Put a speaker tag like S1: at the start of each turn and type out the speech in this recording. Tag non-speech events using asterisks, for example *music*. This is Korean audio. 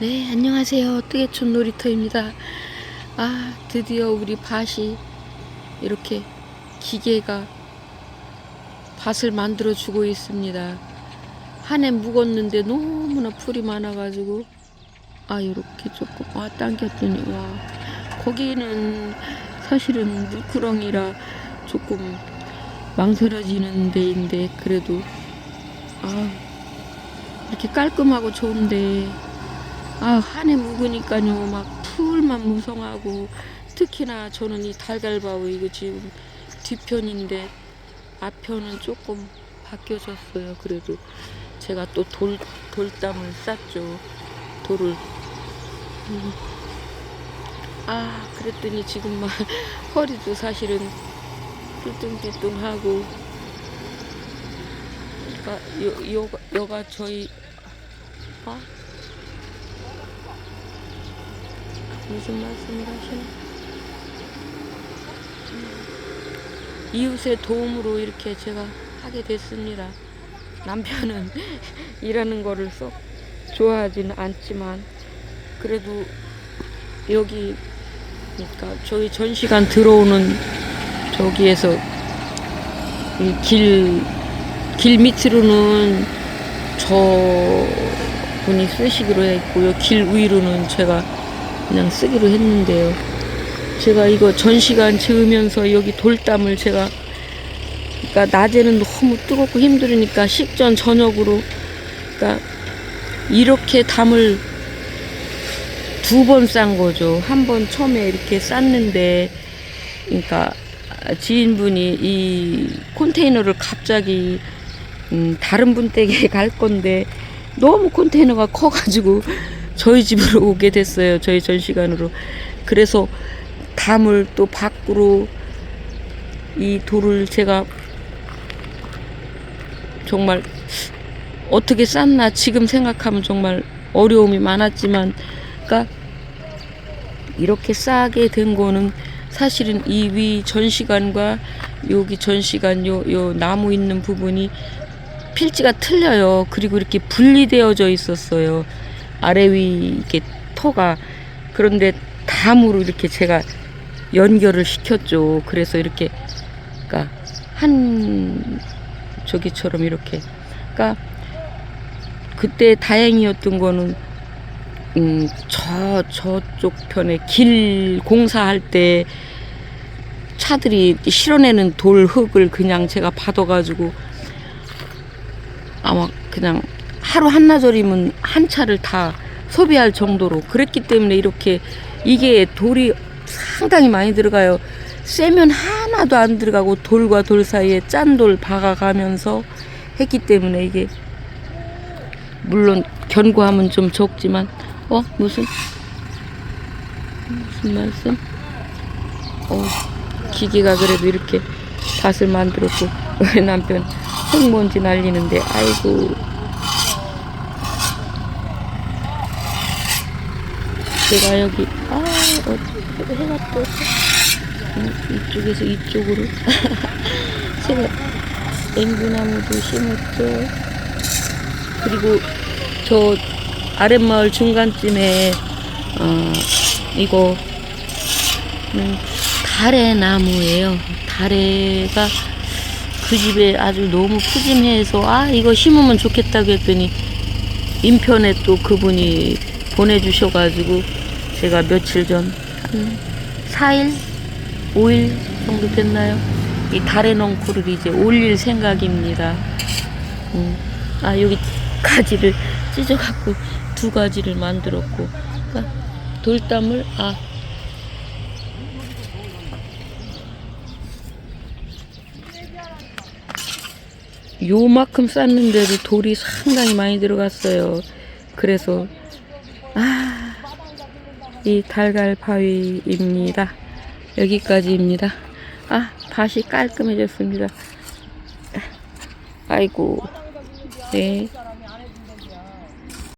S1: 네, 안녕하세요. 뜨개촌 놀이터입니다. 아, 드디어 우리 밭이 이렇게 기계가 밭을 만들어 주고 있습니다. 한 해 묵었는데 너무나 풀이 많아가지고 아, 이렇게 조금 와 당겼더니 와 거기는 사실은 물구렁이라 조금 망설여지는 데인데 그래도 아 이렇게 깔끔하고 좋은데 아, 한해 묵으니까요, 막 풀만 무성하고, 특히나 저는 이 달걀바위, 이거 지금 뒤편인데, 앞편은 조금 바뀌어졌어요. 그래도 제가 또 돌, 돌담을 쌌죠. 돌을. 음. 아, 그랬더니 지금 막 *laughs* 허리도 사실은 삐뚱삐뚱하고, 그러니까 요, 요가, 요가 저희, 아, 무슨 말씀을 하시나? 이웃의 도움으로 이렇게 제가 하게 됐습니다. 남편은 *laughs* 일하는 거를 썩 좋아하지는 않지만 그래도 여기 그러니까 저희 전시관 들어오는 저기에서 길, 길 밑으로는 저 분이 쓰시기로 했고요. 길 위로는 제가 그냥 쓰기로 했는데요. 제가 이거 전시관 지으면서 여기 돌담을 제가 그러니까 낮에는 너무 뜨겁고 힘들으니까 식전 저녁으로 그러니까 이렇게 담을 두 번 싼 거죠. 한 번 처음에 이렇게 쌌는데 그러니까 지인분이 이 컨테이너를 갑자기 음, 다른 분 댁에 *laughs* 갈 건데 너무 컨테이너가 커가지고 저희 집으로 *laughs* 오게 됐어요. 저희 전시관으로. 그래서 담을 또 밖으로 이 돌을 제가 정말 어떻게 쌌나 지금 생각하면 정말 어려움이 많았지만 그러니까 이렇게 싸게 된 거는 사실은 이 위 전시관과 여기 전시관 요, 요 나무 있는 부분이 필지가 틀려요. 그리고 이렇게 분리되어져 있었어요. 아래 위 이렇게 터가 그런데 담으로 이렇게 제가 연결을 시켰죠. 그래서 이렇게 그러니까 한 저기처럼 이렇게 그러니까 그때 다행이었던 거는 음, 저 저쪽 편에 길 공사할 때 차들이 실어내는 돌 흙을 그냥 제가 받아가지고 아마 그냥 하루 한나절이면 한 차를 다 소비할 정도로 그랬기 때문에 이렇게 이게 돌이 상당히 많이 들어가요. 쇠면 하나도 안 들어가고 돌과 돌 사이에 짠돌 박아가면서 했기 때문에 이게 물론 견고함은 좀 적지만 어 무슨 무슨 말씀? 어 기계가 그래도 이렇게 밭을 만들었고 *laughs* 우리 남편 흙먼지 날리는데 아이고 제가 여기 아 어, 해가 또 음, 이쪽에서 이쪽으로. 제가 앵두나무도 심었죠 그리고 저 아랫마을 중간쯤에 어 이거 음, 다래 나무예요. 다래가 그 집에 아주 너무 푸짐해서 아 이거 심으면 좋겠다고 했더니 인편에 또 그분이 보내주셔가지고 제가 며칠 전 한 4일, 5일 정도 됐나요? 이 달의 넝쿨을 이제 올릴 생각입니다. 음, 아 여기 가지를 찢어갖고 두 가지를 만들었고 그러니까 돌담을 아 요만큼 쌌는데도 돌이 상당히 많이 들어갔어요. 그래서 아, 이 달걀 바위입니다. 여기까지입니다. 아, 밭이 깔끔해졌습니다. 아이고, 네.